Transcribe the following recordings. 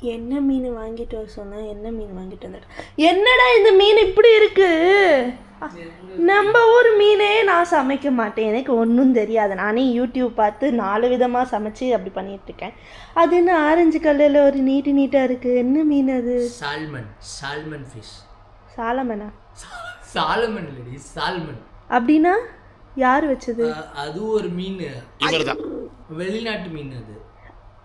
என்ன மீன் வாங்கிட்டு வர சொன்னா என்ன மீன் வாங்கிட்டு வந்துட்டேன் என்னடா இந்த மீன் இப்படி இருக்கு? நம்ம ஊர் மீனே நான் சமைக்க மாட்டேன். எனக்கு ஒன்றும் தெரியாது. நானே யூடியூப் பார்த்து நாலு விதமாக சமைச்சு அப்படி பண்ணிட்டு இருக்கேன். அது என்ன ஆரஞ்சு கல்லில் ஒரு நீட்டு நீட்டாக இருக்கு? என்ன மீன் அது? சால்மன். சால்மன் ஃபிஷ் சாலமனா? சாலமன் இல்லடி சால்மன். அப்படின்னா யார் வச்சது? அது ஒரு மீன். வெளிநாட்டு மீன் அது.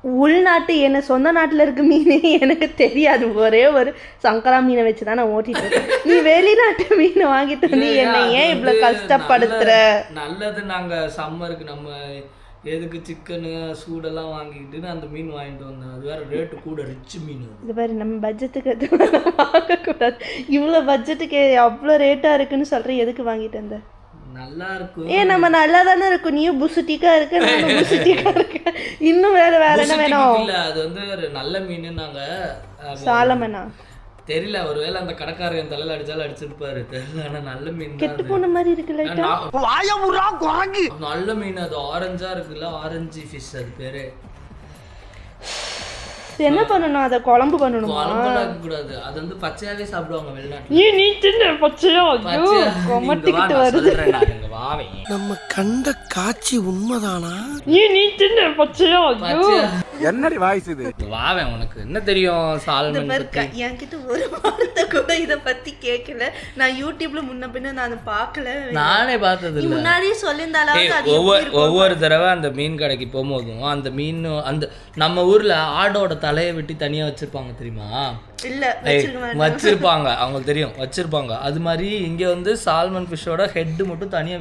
உள்நாட்டு என்ன சொந்த நாட்டில் இருக்க மீனே எனக்கு தெரியாது. ஒரே ஒரு சங்கரா மீனை வச்சு தான் நான் ஓட்டிட்டு இருக்கேன். நீ வெளிநாட்டு மீனை வாங்கிட்டு வந்து என்னை ஏன் இவ்வளோ கஷ்டப்படுத்துற? நல்ல- நல்லது நாங்க சம்மருக்கு நம்ம எதுக்கு சிக்கனு சூடெல்லாம் வாங்கிக்கிட்டு அந்த மீன் வாங்கிட்டு வந்தோம். அது வேற ரேட்டு கூட ரிச் மீன் இது பாரு நம்ம பட்ஜெட்டுக்கு வாங்கக்கூடாது. இவ்வளோ பட்ஜெட்டுக்கு அவ்வளோ ரேட்டாக இருக்குன்னு சொல்கிறேன் எதுக்கு வாங்கிட்டு வந்த? நல்லா இருக்கும் ஏன் நம்ம நல்லா தானே இருக்கும். நீயும் புசுட்டிக்கா இருக்க நானும் புசுட்டிக்கா இருக்கேன் இன்னும் வேற வேற என்ன வேணும்? இல்ல அது வந்து ஒரு நல்ல மீன் நாங்க சாலமனா? தெரியல ஒருவேளை அந்த கடைக்காரர் என் தலையில அடிச்சாலும் அடிச்சிருப்பாரு. தெரியல ஆனா நல்ல மீன் தான் கெட்டு அது. போன மாதிரி இருக்குல்ல நான் நல்ல மீன் அது. ஆரஞ்சா இருக்குல்ல ஆரஞ்சு ஃபிஷ் அது பேரு. என்ன பண்ணணும்? அதை குழம்பு பண்ணணுமா? குழம்புலாம் வைக்க கூடாது. அது வந்து பச்சையாவே சாப்பிடுவாங்க வெளிநாட்டுல. நீ நீ தின்னு பச்சையா? ஐயோ கொமட்டிக்கிட்டு வருது. வாவே. நம்ம கண்ட காட்சி உண்மைதானா? நீ நீ தின்னு பச்சையா? என்னடி வாய்ஸ் இது? வாவே உனக்கு என்ன தெரியும் சால்மன் இருக்கா என்கிட்ட ஒரு வார்த்தை கூட இத பத்தி கேட்கல. நான் யூடியூப்ல முன்ன பின்ன நான் பார்க்கல. நானே பார்த்தது இல்ல. முன்னாடியே ஏய், அது ஒவ்வொரு ஒவ்வொரு தடவை அந்த மீன் கடைக்கு போகும்போதும் அந்த மீன் அந்த நம்ம ஊர்ல ஆடோட தலையை வெட்டி தனியா வச்சிருப்பாங்க தெரியுமா? இல்ல வச்சிருப்பாங்க அவங்களுக்கு தெரியும் வச்சிருப்பாங்க. அது மாதிரி இங்க வந்து சால்மன் ஃபிஷ்ஷோட ஹெட் மட்டும் தனியா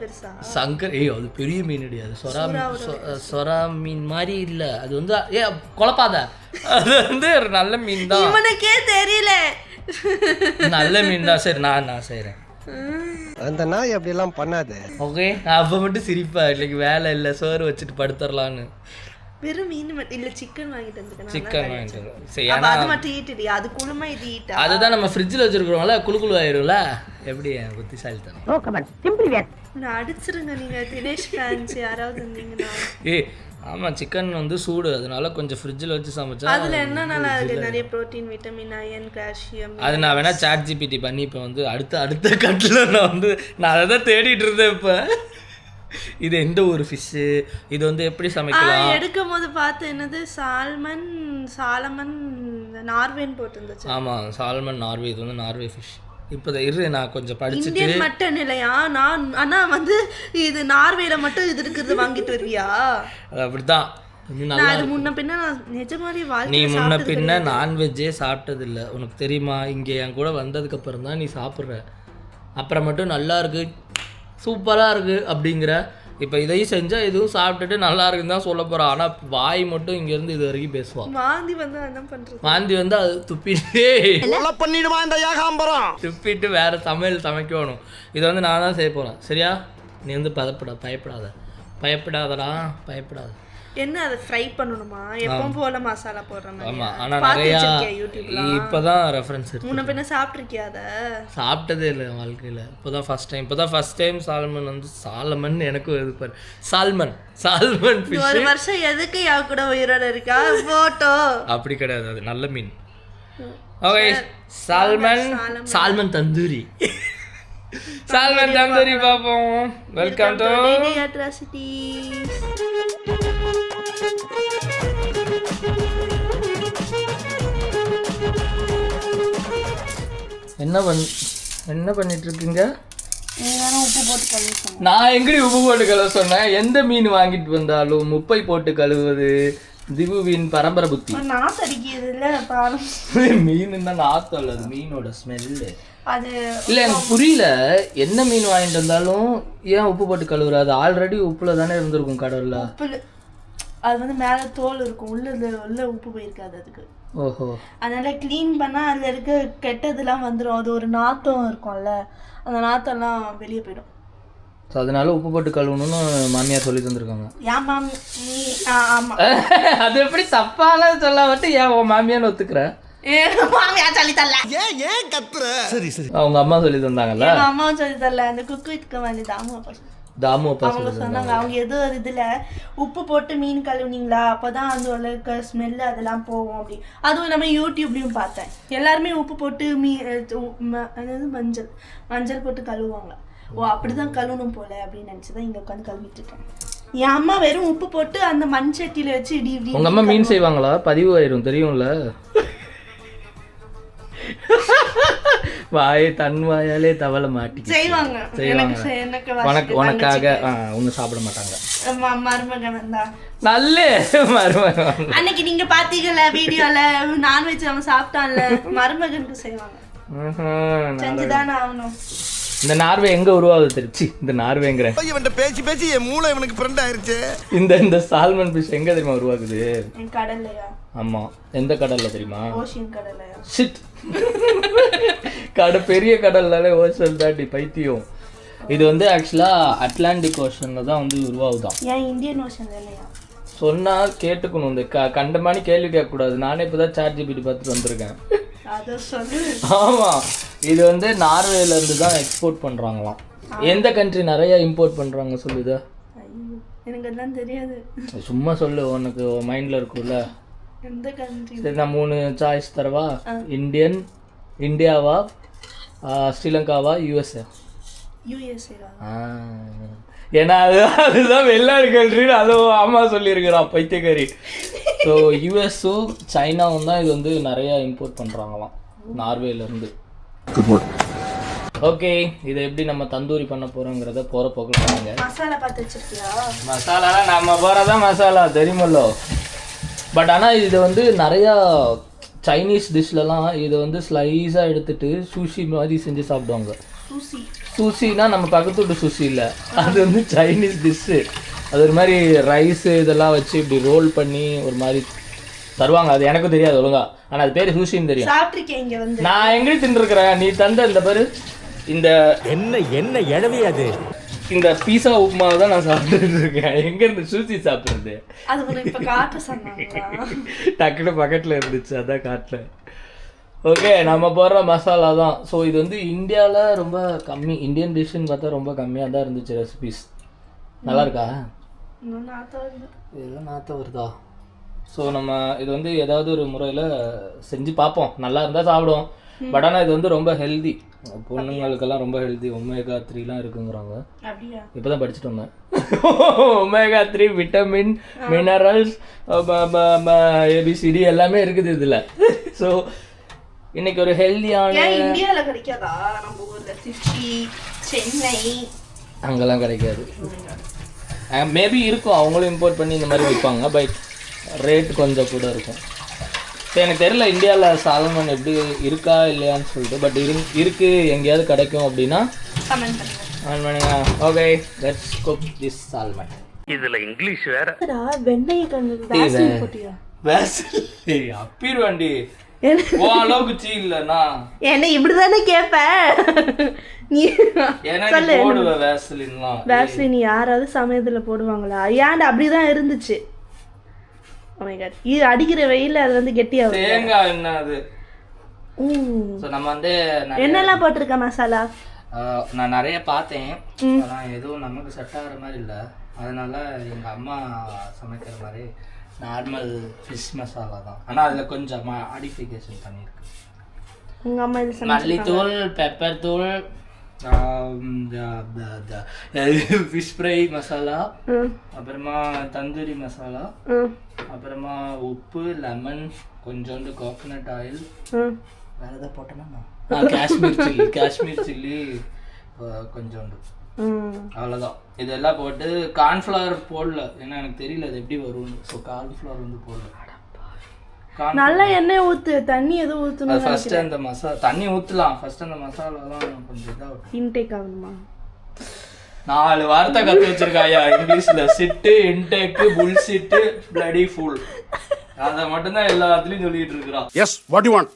பெருசா? சங்கர் ஏய் அது பெரிய மீன் அது சொரா மீன் சொ- சொரா மீன் மாதிரி இல்ல. அது வந்து ஏ குழப்பாத. அது வந்து ஒரு நல்ல மீன் தான் இவனுக்கே தெரியல. நல்ல மீன் தான் சரி நான் நான் செய்றேன். அந்த நாய் அப்படியெல்லாம் பண்ணாது. ஓகே நான் அப்போ மட்டும் சிரிப்பேன். இன்னைக்கு வேலை இல்லை சோறு வச்சுட்டு படுத்துடலான்னு வெறும் மீன் மட்டும் இல்ல சிக்கன் வாங்கிட்டு வந்துருக்கேன் சிக்கன் வாங்கிட்டு வரேன். சரி ஏன்னா அது மட்டும் ஈட்டுடி அது குழுமா இது ஈட்டா அதுதான் நம்ம ஃப்ரிட்ஜில் வச்சிருக்கிறோம்ல குளு குளு ஆயிரும்ல? எப்படி புத்திசாலித்தனம்? நான் அடிச்சிருங்க நீங்க தினேஷ் ஃபேன்ஸ் யாராவது இருந்தீங்கன்னா ஏய் ஆமாம் சிக்கன் வந்து சூடு அதனால கொஞ்சம் ஃப்ரிட்ஜில் வச்சு சமைச்சா அதுல என்ன நல்லா இருக்கு? நிறைய புரோட்டீன் விட்டமின் அயன் கால்சியம் அது நான் வேணா சாட் ஜிபிடி பண்ணி இப்போ வந்து அடுத்த அடுத்த கட்டில் நான் வந்து நான் அதை தான் தேடிட்டு இருந்தேன் இப்போ. இது எந்த ஒரு ஃபிஷ்ஷு இது வந்து எப்படி சமைக்கலாம்? எடுக்கும் போது பார்த்து என்னது? சால்மன் சாலமன் நார்வேன்னு போட்டுருந்துச்சு. ஆமாம் சால்மன் நார்வே இது வந்து நார்வே ஃபிஷ் இப்போ இரு நான் கொஞ்சம் படிச்சுட்டு இந்தியன் மட்டன் இல்லையா? நான் ஆனா வந்து இது நார்வேல மட்டும் இது இருக்கிறது வாங்கிட்டு வருவியா? அப்படிதான் நான் முன்ன பின்ன நான் நிஜமாவே நீ வாழ்க்கை முன்ன பின்ன நான்வெஜ்ஜே சாப்பிட்டதில்ல. உனக்கு தெரியுமா? இங்கே என் கூட வந்ததுக்கு அப்புறம் தான் நீ சாப்பிட்ற. அப்புறம் மட்டும் நல்லா இருக்கு. சூப்பராக இருக்கு அப்படிங்கிற இப்போ இதையும் செஞ்சால் இதுவும் சாப்பிட்டுட்டு நல்லா இருக்குன்னு தான் சொல்ல போகிறான் ஆனால் வாய் மட்டும் இங்கேருந்து இது வரைக்கும் பேசுவான் வாந்தி வந்து என்ன வாந்தி வந்து அது துப்பிட்டு பண்ணிடுமா இந்த ஏகாம்பரம்? துப்பிட்டு வேற சமையல் சமைக்கணும். இதை வந்து நான் தான் செய்ய போகிறேன் சரியா? நீ வந்து பதப்பட பயப்படாத. பயப்படாதடா பயப்படாத. என்ன அதை ஃப்ரை பண்ணணுமா? எப்பவும் போல மசாலா போடுற மாதிரி ஆனால் பார்த்து நிறையா வச்சிருக்கியா யூடியூப்ல இப்போ தான் ரெஃபரன்ஸ் இருக்கு முன்ன பின்ன சாப்பிட்ருக்கியா அதை? சாப்பிட்டதே இல்லை வாழ்க்கையில். இப்போ தான் ஃபஸ்ட் டைம் இப்போ தான் ஃபஸ்ட் டைம் சால்மன் வந்து சாலமன் எனக்கு இது பாரு. சால்மன் சால்மன் ஃபிஷ் ஒரு வருஷம் எதுக்கு யா கூட உயிரோட இருக்கா? போட்டோ. அப்படி கிடையாது அது நல்ல மீன். Okay salmon salmon tandoori. Salmon tandoori பார்ப்போம். வெல்கம் டு அட்ராசிட்டிஸ் என்ன பண் என்ன பண்ணிட்டு இருக்கீங்க உப்பு போட்டு பண்ணி நான் எங்கடி உப்பு போட்டு கழுவ சொன்னேன்? எந்த மீன் வாங்கிட்டு வந்தாலும் முப்பை போட்டு கழுவுவது திவுவின் பரம்பரை புத்தி. மீன் தான் நாத்தம் இல்ல அது மீனோட ஸ்மெல்லு அது இல்ல எனக்கு புரியல. என்ன மீன் வாங்கிட்டு வந்தாலும் ஏன் உப்பு போட்டு கழுவுற அது ஆல்ரெடி உப்புல தானே இருந்திருக்கும் கடல்ல. அது வந்து மேல தோல் இருக்கும். உள்ள உள்ள உப்பு போயிருக்காது அதுக்கு. ஓஹோ. அதனால க்ளீன் பண்ணா அதுல இருக்க கெட்டதெல்லாம் வந்துடும் அது ஒரு நாத்தம் இருக்கும்ல. அந்த நாத்தம்லாம் வெளியே போயிடும். ஸோ அதனால உப்பு போட்டு கழுவணும்னு மாமியார் சொல்லி தந்திருக்காங்க. ஏன் மாம் நீ ஆ, ஆமா. அது எப்படி தப்பான சொல்ல மட்டும் ஏன் உன் மாமியான்னு ஒத்துக்கிற? ஏ மாமியா சொல்லி தரல. ஏன் ஏன் கத்துற? சரி சரி அவங்க அம்மா சொல்லி தந்தாங்கல்ல? அம்மாவும் சொல்லி தரல. அந்த குக்கு வித்துக்க வேண்டியது அம்மா தாமு அவங்க சொன்னாங்க அவங்க ஏதோ ஒரு இதுல உப்பு போட்டு மீன் கழுவுனீங்களா? அப்பதான் அந்த உலக ஸ்மெல் அதெல்லாம் போகும் அப்படி. அதுவும் நம்ம யூடியூப்லயும் பார்த்தேன். எல்லாருமே உப்பு போட்டு மீ அதாவது மஞ்சள் மஞ்சள் போட்டு கழுவுவாங்க. ஓ அப்படிதான் கழுவணும் போல அப்படின்னு நினைச்சுதான் இங்க உட்காந்து கழுவிட்டு இருக்கேன். என் அம்மா வெறும் உப்பு போட்டு அந்த மண் சட்டியில வச்சு இடி இடி உங்க அம்மா மீன் செய்வாங்களா? பதிவு ஆயிரும் தெரியும்ல? வாய் தன் வாயாலே தவளை மாட்டி செய்வாங்க. எனக்கு செ- எனக்கு உனக்கு உனக்காக ஒன்றும் சாப்பிட மாட்டாங்க. ம- மருமகன் வந்தா. நல்ல மருமகன் அன்னைக்கு நீங்க பாத்தீங்கல்ல வீடியோல நான்வெஜ் அவன் சாப்பிட்டான்ல மருமகனுக்கு செய்வாங்க. ம்ஹும். செஞ்சுதானே ஆகணும். இந்த நார்வே எங்க உருவாகுது தெரிச்சு? இந்த நார்வேங்கிறேன் இவன்ட்ட பேசி பேசி என் மூளை இவனுக்கு ஃப்ரெண்ட் ஆயிருச்சு. இந்த இந்த சால்மன் ஃபிஷ் எங்க தெரியுமா உருவாகுது? கடல்லையா? ஆமா. எந்த கடல்ல தெரியுமா? ஓஷியன் கடல்லையா? ஷிட் கடை பெரிய கடல்னாலே ஓஷன் தாண்டி பைத்தியம். இது வந்து ஆக்சுவலா அட்லாண்டிக் ஓஷன்ல தான் வந்து உருவாகுதான் ஏன் இந்தியன் ஓஷன் இல்லையா சொன்னா கேட்டுக்கணும் இந்த க கண்டமானி கேள்வி கேட்கக்கூடாது. நானே இப்போதான் சார்ஜ் ஜிபிடி பார்த்துட்டு வந்திருக்கேன். அத சொல்லு. ஆமா இது வந்து நார்வேல இருந்து தான் எக்ஸ்போர்ட் பண்றாங்களாம். எந்த கண்ட்ரி நிறைய இம்போர்ட் பண்றாங்க சொல்லுதா? எனக்கு தெரியாது. சும்மா சொல்லு உனக்கு மைண்ட்ல இருக்கும்ல. எந்த கண்ட்ரி சரி நான் மூணு சாய்ஸ் தரவா? இந்தியன் இந்தியாவா ஸ்ரீலங்காவா யூஎஸ்ஏ ஏன்னா அது அதுதான் வெளிநாடு கண்ட்ரின்னு அதுவும் ஆமா சொல்லியிருக்கிறான் பைத்தியக்காரி. ஸோ யூஎஸும் சைனாவும் தான் இது வந்து நிறைய இம்போர்ட் பண்ணுறாங்களாம் நார்வேலேருந்து. ஓகே இதை எப்படி நம்ம தந்தூரி பண்ண போகிறோங்கிறத போகிற போக்கில் பாருங்க மசாலா பார்த்து வச்சிருக்கியா? மசாலாலாம் நம்ம போகிறதான் மசாலா தெரியுமல்லோ? பட் ஆனால் இது வந்து நிறையா சைனீஸ் டிஷ்லலாம் இதை வந்து ஸ்லைஸாக எடுத்துட்டு சூஷி மாதிரி செஞ்சு சாப்பிடுவாங்க. சூசி சூஷினா நம்ம பக்கத்து வீட்டு சுஷி இல்லை. அது வந்து சைனீஸ் டிஷ்ஷு அது ஒரு மாதிரி ரைஸு இதெல்லாம் வச்சு இப்படி ரோல் பண்ணி ஒரு மாதிரி தருவாங்க. அது எனக்கும் தெரியாது ஒழுங்கா. ஆனால் அது பேர் சூஷின்னு தெரியும். சாப்பிட்ருக்கேன் இங்க வந்து. நான் எங்கே தின்றுருக்கிறேன் நீ தந்த இந்த பாரு. இந்த என்ன என்ன எழவி அது? இந்த பீஸா உப்புமாவை தான் நான் சாப்பிட்டுட்டு இருக்கேன் எங்க இருந்து சூசி சாப்பிடுறது? அது ஒரு இப்ப காட்ட சொன்னாங்களா? டக்குனு பக்கத்தில் இருந்துச்சு அதான் காட்டில். ஓகே நம்ம போடுற மசாலா தான். ஸோ இது வந்து இந்தியாவில் ரொம்ப கம்மி. இந்தியன் டிஷ்ஷுன்னு பார்த்தா ரொம்ப கம்மியாக தான் இருந்துச்சு ரெசிபிஸ் நல்லா இருக்கா. இதெல்லாம் நாற்ற வருதா? ஸோ நம்ம இது வந்து ஏதாவது ஒரு முறையில் செஞ்சு பார்ப்போம். நல்லா இருந்தால் சாப்பிடுவோம். பட் ஆனால் இது வந்து ரொம்ப ஹெல்தி பொண்ணுங்களுக்கெல்லாம் ரொம்ப ஹெல்தி ஒமேகா த்ரீலாம் இருக்குங்கிறாங்க. இப்போ தான் படிச்சுட்டு வந்தேன். Omega three vitamin minerals ABCD எல்லாமே இருக்குது இதில். ஸோ இன்னைக்கு ஒரு ஹெல்தியான ஏன் இந்தியால கிடைக்காதா? நம்ம ஊர்ல சென்னை. அங்கெல்லாம் கிடைக்காது. மேபி இருக்கும். அவங்களும் இம்போர்ட் பண்ணி இந்த மாதிரி விற்பாங்க பட் ரேட் கொஞ்சம் கூட இருக்கும். ஸோ எனக்கு தெரியல இந்தியாவில் சால்மன் எப்படி இருக்கா இல்லையான்னு சொல்லிட்டு பட் இரு இருக்கு எங்கேயாவது கிடைக்கும் அப்படின்னா? கமெண்ட் பண்ணுங்க. Okay let's cook this salmon என்னடா, வெண்ணெய் கண்டு வேஸ்லின் போட்டியா? வேசல் அப்பீர் வண்டி. அளவுக்கு சீ என்ன கேப்ப? நீ சொல்லு. வேஸ்லின் யாராவது சமயத்துல போடுவாங்களா? ஏன்டா அப்படிதான் இருந்துச்சு. இது அடிக்கிற வெயில்ல அது வந்து கெட்டியாகும். தேங்காய் என்ன அது. ஸோ நம்ம வந்து என்னெல்லாம் போட்டிருக்க மசாலா? நான் நிறைய பார்த்தேன். ஆனால் எதுவும் நமக்கு செட் ஆகிற மாதிரி இல்லை. அதனால எங்கள் அம்மா சமைக்கிற மாதிரி நார்மல் ஃபிஷ் மசாலா தான். ஆனால் அதில் கொஞ்சம் மாடிஃபிகேஷன் பண்ணியிருக்கு. மல்லித்தூள் பெப்பர் தூள் ஃபிஷ் ஃப்ரை மசாலா ம், அப்புறமா தந்தூரி மசாலா ம், அப்புறமா உப்பு லெமன் கொஞ்சோண்டு கோகனட் ஆயில் ம். வேறு எதாவது போட்டேன்னா காஷ்மீர் சில்லி காஷ்மீர் சில்லி கொஞ்சோண்டு. ம். அவ்வளோதான் இதெல்லாம் போட்டு கார்ன்ஃப்ளவர் போடல. ஏன்னா எனக்கு தெரியல அது எப்படி வரும்னு. ஸோ கார்ன்ஃப்ளவர் வந்து போடல. நல்லா எண்ணெய் ஊத்து தண்ணி எதுவும் ஊத்தணும் ஃபர்ஸ்ட் அந்த மசாலா தண்ணி ஊற்றலாம் ஃபர்ஸ்ட் அந்த மசாலாலாம் கொஞ்சம் இதாகட்டும் இன்டேக் ஆகணுமா? நாலு வார்த்தை கற்று வச்சிருக்காயா இங்கிலீஷ்ல சிட்டு இன்டேக்கு புல்சிட்டு பிளடி ஃபுல் அதை மட்டும்தான் எல்லாத்துலேயும் சொல்லிட்டு இருக்கிறான் எஸ் வாட் யூ வாண்ட்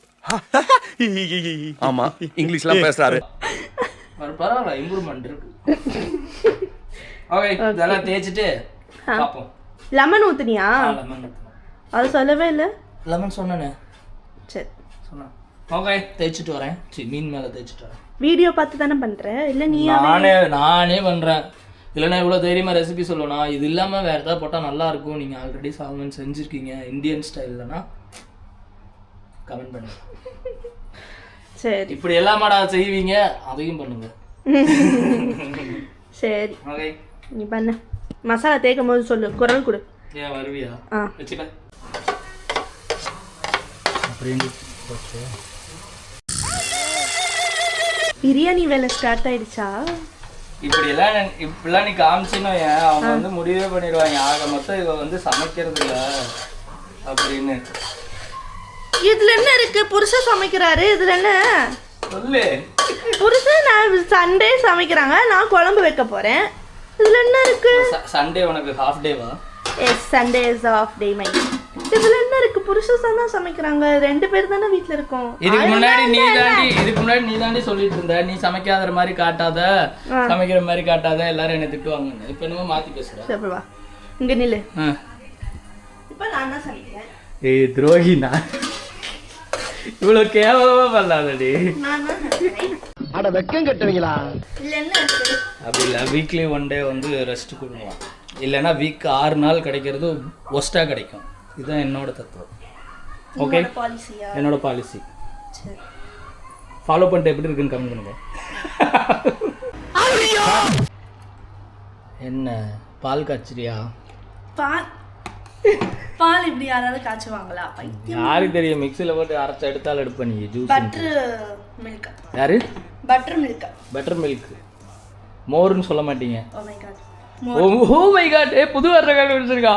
ஆமா இங்கிலீஷ்லாம் பேசுறாரு. பரவாயில்ல இம்ப்ரூவ்மெண்ட் இருக்கு. ஓகே இதெல்லாம் தேய்ச்சிட்டு பார்ப்போம். லெமன் ஊத்துனியா? லெமன் அது சொல்லவே இல்லை. லெமன் சொன்னேனே. சரி. சொன்னேன். ஓகே தேய்ச்சிட்டு வரேன். சரி மீன் மேலே தேய்ச்சிட்டு வரேன். வீடியோ பார்த்து தானே பண்ற? இல்ல நீ நானே நானே பண்ணுறேன் இல்லைன்னா இவ்வளோ தைரியமாக ரெசிபி சொல்லணும் இது இல்லாமல் வேறு ஏதாவது போட்டால் நல்லா இருக்கும். நீங்கள் ஆல்ரெடி சால்மன் செஞ்சுருக்கீங்க. இந்தியன் ஸ்டைல்லனா கமெண்ட் பண்ணுங்க. சரி. இப்படி எல்லாமாடா செய்வீங்க அதையும் பண்ணுங்க. சரி. ஓகே நீ பண்ண. மசாலா தேய்க்கும் போது சொல்லு. குரல் கொடு. ஏன் வருவியா? ஆ. வச்சுக்க. அப்படின்னு. பிரியாணி வேலை ஸ்டார்ட் ஆயிடுச்சா? இப்படி எல்லாம் இப்படிலாம் நீ காமிச்சின்னு வையேன், அவங்க வந்து முடிவே பண்ணிடுவாங்க. ஆக மொத்தம் இவ வந்து சமைக்கிறது இல்ல அப்படின்னு. இதுல என்ன இருக்கு? புருஷன் சமைக்கிறாரு. இதுல என்ன? சொல்லு. புருஷன் நான் சண்டே சமைக்கிறாங்க. நான் குழம்பு வைக்க போறேன். இதுல என்ன இருக்கு? சண்டே உனக்கு half டேவா yes Sunday is off day my இதுல என்ன இருக்கு புருஷன் தான் சமைக்கிறாங்க? ரெண்டு பேர் தானே வீட்ல இருக்கோம். இதுக்கு முன்னாடி நீ தாண்டி இதுக்கு முன்னாடி நீ தாண்டி சொல்லிட்டு இருந்த. நீ சமைக்காத மாதிரி காட்டாத சமைக்கிற மாதிரி காட்டாத எல்லாரும் என்ன திட்டுவாங்க இப்ப என்னமோ மாத்தி பேசுற. சரி வா இங்க நில்லு. இப்ப நான் தான் சமைக்கிறேன். ஏய் துரோகி நான் இவ்வளவு கேவலமா பண்ணாதடி. அட வெக்கம் கட்டுவீங்களா? இதுல என்ன அப்படி இல்லை வீக்லி ஒன் டே வந்து ரெஸ்ட் கொடுக்கலாம் இல்லைன்னா வீக் ஆறு நாள் கிடைக்கிறது ஒஸ்ட்டாக கிடைக்கும். இதுதான் என்னோட தத்துவம். ஓகே என்னோட பாலிசி ஃபாலோ பண்ணிட்டு எப்படி இருக்குன்னு கம்மி பண்ணுங்க. என்ன பால் காய்ச்சறியா பால் பால் இப்படி யாராவது காய்ச்சுவாங்களா? யாருக்கு தெரியும்? மிக்சியில் போட்டு அரைச்சு எடுத்தாலும் எடுப்ப நீ ஜூஸ் பட்டர் மில்க் யாரு? பட்டர் மில்க் பட்டர் மில்க் மோர்னு சொல்ல மாட்டீங்க. Oh my God oh my God ஏ புது வர்ற கண்டுபிடிச்சிருக்கா?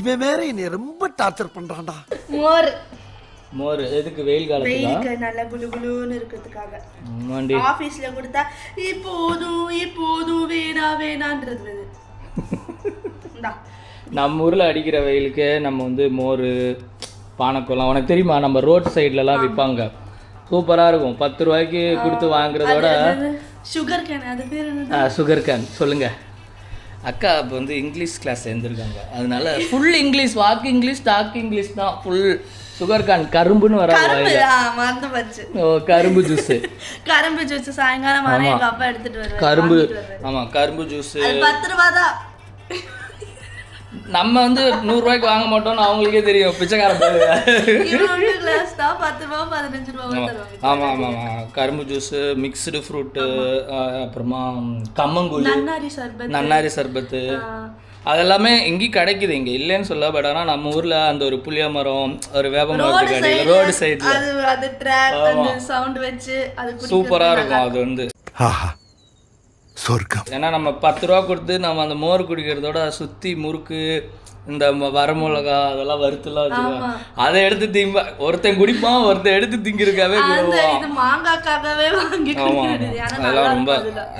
இவன் வேற என்னை ரொம்ப டார்ச்சர் பண்றான்டா. மோர். மோர் எதுக்கு வெயில் காலத்துக்கா? வெயிலுக்கு நல்லா குளு குளுன்னு இருக்கிறதுக்காக. ஆமாண்டி ஆபீஸ்ல கொடுத்தா இப்போதும் இப்போதும் வேணா வேணான்றது. இது இந்தா. நம்ம ஊரில் அடிக்கிற வெயிலுக்கு நம்ம வந்து மோர் பானக்கோலாம் உனக்கு தெரியுமா? நம்ம ரோட் சைட்லலாம் விற்பாங்க சூப்பராக இருக்கும். பத்து ரூபாய்க்கு கொடுத்து வாங்குறதோட சுகர் கேன் அது பேர் என்ன சுகர் கேன் சொல்லுங்க. அக்கா இப்போ வந்து இங்கிலீஷ் கிளாஸ் சேர்ந்துருக்காங்க. அதனால ஃபுல் இங்கிலீஷ் வாக்கு இங்கிலீஷ் டாக் இங்கிலீஷ் தான். ஃபுல் சுகர் கேன் கரும்புன்னு வர மறந்து போச்சு. ஓ கரும்பு ஜூஸு கரும்பு ஜூஸ் சாயங்காலம் எங்க அப்பா எடுத்துட்டு வருவாரு கரும்பு. ஆமாம் கரும்பு ஜூஸு அது பத்து ரூபா தான் நம்ம வந்து நூறுரூவாய்க்கு வாங்க மாட்டோம்னு அவங்களுக்கே தெரியும். பிச்சைக்கார ஆமாம் ஆமாம் ஆமாம் கரும்பு ஜூஸு மிக்ஸ்டு ஃப்ரூட்டு அப்புறமா கம்மங்கூழ் நன்னாரி சர்பத் நன்னாரி சர்பத்து. அதெல்லாமே இங்கேயும் கிடைக்குது. இங்கே இல்லைன்னு சொல்ல பட் ஆனால் நம்ம ஊரில் அந்த ஒரு புளிய மரம் ஒரு வேப்ப மரத்துக்கு அடியில் ரோடு சைடில் அது அது ட்ராக் அந்த சவுண்ட் வச்சு அது குடிக்கிறது சூப்பராக இருக்கும் அது வந்து. ஆஹா. சொர்க்கம். ஏன்னா நம்ம பத்து ரூபா கொடுத்து நம்ம அந்த மோர் குடிக்கிறதோட சுற்றி முறுக்கு இந்த வரமிளகா அதெல்லாம் வறுத்துலாம் வச்சுருவாங்க அதை எடுத்து திம்ப ஒருத்தன் குடிப்பான் ஒருத்தன் எடுத்து திங்கிறதுக்காகவே அந்த விடுவான் இது மாங்காக்காகவே வாங்கி ஆமாம் குடிக்கிறது. ஆனா நல்லா அதெல்லாம் ரொம்ப.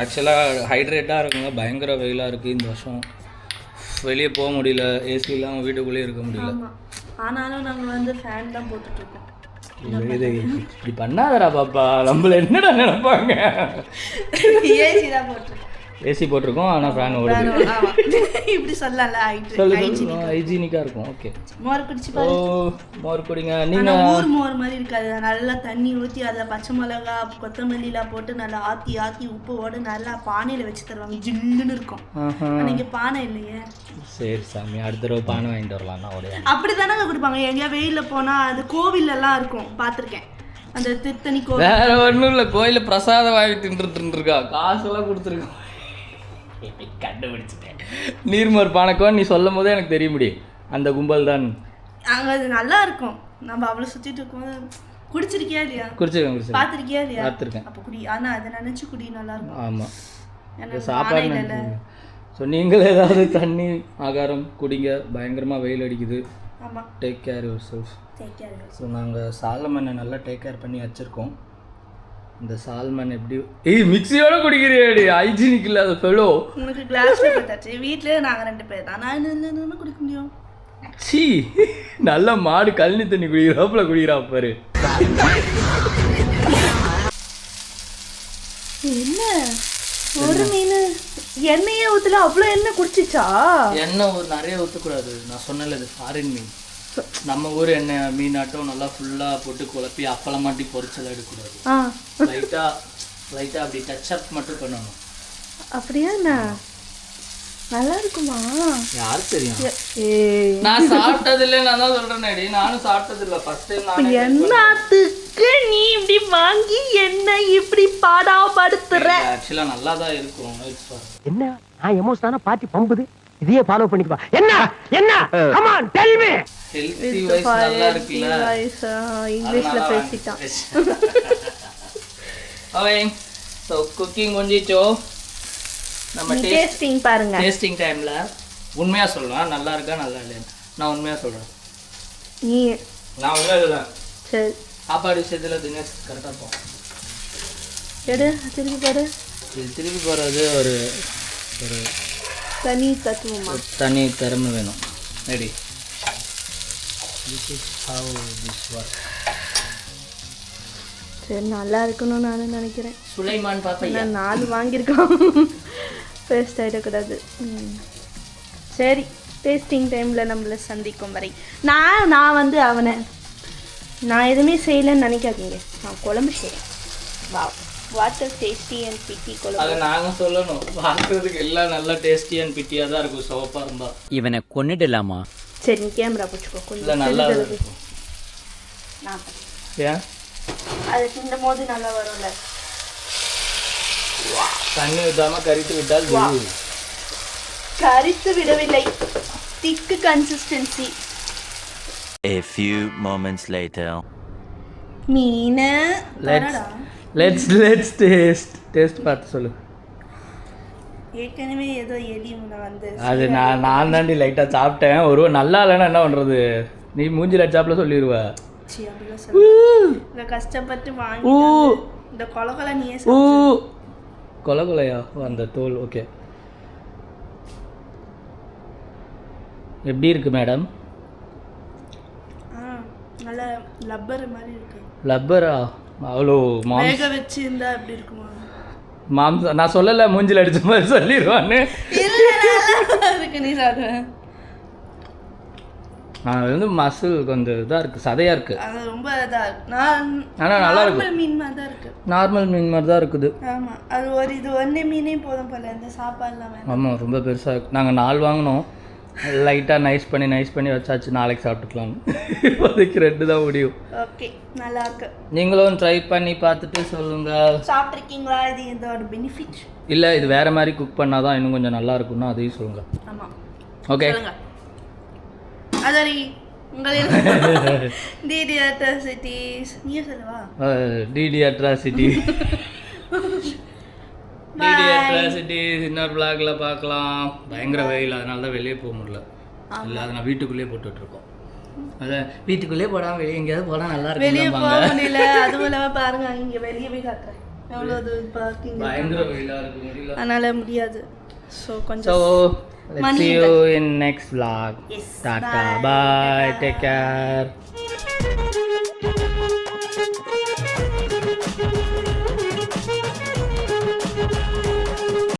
ஆக்சுவலாக ஹைட்ரேட்டாக இருக்குங்க. பயங்கர வெயிலாக இருக்குது இந்த வருஷம். வெளியே போக முடியல. ஏசி இல்லாமல் வீட்டுக்குள்ளேயே இருக்க முடியல. ஆனாலும் நாங்க வந்து ஃபேன் தான் போட்டுட்டு இருக்கோம். இது இப்படி பண்ணாதடா பாப்பா. நம்மள என்னடா நினைப்பாங்க? ஏசி தான் போட்டுருக்கோம் ஆனால் ஃபேன் ஓடுது. இப்படி சொல்லல சொல்லு ஹைஜீனிக்காக இருக்கும். ஓகே மோர் குடிச்சு பாரு மோர் குடிங்க. ஆனா நீங்கள் ஊர் மோர் மாதிரி இருக்காது. நல்லா தண்ணி ஊத்தி அதுல பச்சை மிளகா கொத்தமல்லிலாம் போட்டு நல்லா ஆத்தி ஆத்தி உப்போட நல்லா பானையில வச்சு தருவாங்க. ஜில்லுன்னு இருக்கும். இங்க பானை இல்லையே. சரி சாமி. அடுத்த தடவை பானை வாங்கிட்டு வரலாம் நான் உடைய அப்படிதானங்க கொடுப்பாங்க. எங்கேயா வெயில்ல போனா அது கோவில்ல எல்லாம் இருக்கும். பார்த்திருக்கேன். அந்த திருத்தணி கோவில். வேற ஒன்றும் இல்லை. கோயிலில் பிரசாதம் வாங்கி தின்றுட்டு இருக்கா காசெல்லாம் கொடுத்துருக்கோம் கண்டுபிடிச்சிட்டேன். நீர்மோர் பானக்கம் நீ சொல்லும் போதே எனக்கு தெரிய முடியும் அந்த கும்பல் தான் அங்க அது நல்லா இருக்கும் நம்ம அவ்வளவு சுத்திட்டு இருக்கும்போது குடிச்சிருக்கியா இல்லையா? குடிச்சிருக்கேன் குடிச்சிருக்கேன். பார்த்திருக்கியா இல்லையா? பார்த்துருக்கேன். அப்ப குடி ஆனா அதை நினைச்சு குடி நல்லா இருக்கும் ஆமாம் ஏன்னா சாப்பாடு ஸோ நீங்களே ஏதாவது தண்ணி ஆகாரம் குடிங்க. பயங்கரமாக வெயில் அடிக்குது. ஆமா. Take care yourself take care. So நாங்கள் சால்மனை நல்லா டேக் கேர் பண்ணி வச்சுருக்கோம். இந்த சால்மன் எப்படி ஏய் மிக்ஸியோட குடிக்கிறியாடி ஹைஜீனிக் இல்லாத ஃபெலோ உனக்கு கிளாஸ்ல பார்த்தாச்சு வீட்லயே நாங்க ரெண்டு பேர் தான். நான் என்ன என்ன குடிக்க முடியும்? சீ நல்ல மாடு கழனி தண்ணி குடிக்கிறாப்புல குடிக்கிறா பாரு. என்ன? ஒரு மீன். எண்ணெயே ஊத்துல அவ்வளோ எண்ணெய் குடிச்சிச்சா? எண்ணெய் ஒரு நிறைய ஊற்றக்கூடாது நான் சொன்னல இது ஃபாரின் மீன். நம்ம ஊர் எண்ணெய் மீனாட்டம் நல்லா ஃபுல்லாக போட்டு குழப்பி அப்பளம் மாட்டி பொரிச்செல்லாம் எடுக்கக்கூடாது. லைட்டாக லைட்டாக அப்படி டச் அப் மட்டும் பண்ணணும். அப்படியா என்ன? நல்லா இருக்குமா? யாருக்கு தெரியும்? நான் சாப்பிட்டது இல்லை நான் தான் சொல்றேனேடி நானும் சாப்பிட்டது இல்லை ஃபர்ஸ்ட் டைம் நான் என்னத்துக்கு நீ இப்படி வாங்கி என்ன இப்படி பாடாப்படுத்துற? ஆக்சுவலாக நல்லா தான் இருக்கும். என்ன? நான் எமோஷனான பார்ட்டி பம்புது. இதையே ஃபாலோ பண்ணிக்குவா என்ன? என்ன? Come on tell me healthy wise நல்லா இருக்குல்ல. இங்கிலீஷ்ல பேசிட்டான். ஓகே ஸோ குக்கிங் கொஞ்சிச்சோ நம்ம டேஸ்டிங் பாருங்க. டேஸ்டிங் டைமில் உண்மையாக சொல்லலாம். நல்லா இருக்கா நல்லா இல்லையா? நான் உண்மையாக சொல்கிறேன் நீ நான் உண்மையாக சொல்கிறேன் சரி. சாப்பாடு விஷயத்தில் தினேஷ் கரெக்டாக இருப்போம் எடு திருப்பி பாரு. திருப்பி போகிறது ஒரு ஒரு தனி தத்துவமா? தனி திறமை வேணும். Ready. This is how this work சரி நல்லா இருக்கணும்னு நானும் நினைக்கிறேன். சுலைமான் பாப்பையா? நான் நாலு வாங்கியிருக்கோம். வேஸ்ட் ஆகிடக்கூடாது ம். சரி டேஸ்டிங் டைமில் நம்மளை சந்திக்கும் வரை. நான் நான் வந்து அவனை நான் எதுவுமே செய்யலைன்னு நினைக்காதீங்க. நான் குழம்பு செய்கிறேன் வா வாட்டர் டேஸ்டி அண்ட் பிட்டி குழம்பு அதை நாங்கள் சொல்லணும். பார்க்கறதுக்கு எல்லாம் நல்லா டேஸ்டி அண்ட் பிட்டியாக தான் இருக்கும் சோப்பாக இருந்தால் இவனை கொன்னிடலாமா? சரி நீ கேமரா பிடிச்சிக்கோ இல்லை கொஞ்சம் நல்லா. இருக்கும். ஏன்? அது கிண்டும் போது நல்லா வரும்ல. தண்ணி ஊற்றாமல் கறித்து விட்டால். கரித்து விடவில்லை. Thick consistency A few moments later. Mean let's let's let's taste taste பார்த்து சொல்லு. ஏற்கனவே ஏதோ எலி முன்ன வந்து அது நான் நான் தாண்டி லைட்டாக சாப்பிட்டேன். ஒரு நல்லா இல்லைன்னா என்ன பண்ணுறது நீ மூஞ்சில் அடிச்சாப்புல சொல்லிடுவ. இந்த கஷ்டப்பட்டு வாங்கி இந்த கொலகொலை நீயே ஊ. சாப்பிடு. கொலை கொலையா ஓ, அந்த தோல். ஓகே. எப்படி இருக்கு மேடம் ஆ நல்ல லப்பர் மாதிரி இருக்கு. லப்பரா? அவ்வளோ வேக வச்சு இருந்தா எப்படி இருக்குமா? மாம்சம் நான் சொல்லலை மூஞ்சில் அடிச்ச மாதிரி சொல்லிடுவான்னு இருக்கு நீ சாப்பிடு அது வந்து மசில் கொஞ்சம் இதாக இருக்குது சதையாக இருக்குது அது ரொம்ப இதா இருக்கு. நான் ஆனா நல்லா இருக்கு. மீன் மாதிரி தான் இருக்கு. நார்மல் மீன் மாதிரி தான் இருக்குது. ஆமா. அது ஒரு இது ஒன்னே மீனே போதும் போல இந்த சாப்பாடுலாம் ஆமாம் ரொம்ப பெருசாக இருக்கு. நாங்கள் நாலு வாங்கினோம். லைட்டாக நைஸ் பண்ணி நைஸ் பண்ணி வச்சாச்சு. நாளைக்கு சாப்பிட்டுக்கலாம் இப்போதைக்கு ரெண்டு தான் முடியும். ஓகே நல்லா இருக்கு. நீங்களும் ட்ரை பண்ணி பார்த்துட்டு சொல்லுங்கள் சாப்பிட்ருக்கீங்களா இது இதோட பெனிஃபிட் இல்லை இது வேறு மாதிரி குக் பண்ணால் தான் இன்னும் கொஞ்சம் நல்லா இருக்கும்னா அதையும் சொல்லுங்கள் ஆமா. ஓகே சொல்லுங்க. அதரி உங்களின் டிடி அட்ராசிட்டிஸ் நீயே சொல்லவா? டிடி அட்ராசிட்டி டிடி அட்ராசிட்டி இன்னொரு பிளாக்ல பார்க்கலாம் பயங்கர வெயில் அதனால தான் வெளியே போக முடியல. இல்லை அதை நான் வீட்டுக்குள்ளேயே போட்டுட்ருக்கோம். அதான் வீட்டுக்குள்ளேயே போடாமல் வெளியே எங்கேயாவது போனால் நல்லா வெளியே இருக்கும் போக முடியல. அதுவும் இல்லாம பாருங்க இங்க வெளியே போய் காட்டுறேன். எவ்வளோ இது பார்க்கிங் பயங்கர வெயிலாக இருக்கு முடியல. அதனால முடியாது. ஸோ கொஞ்சம் let's see you in next vlog. Yes, tata bye. bye. Take care.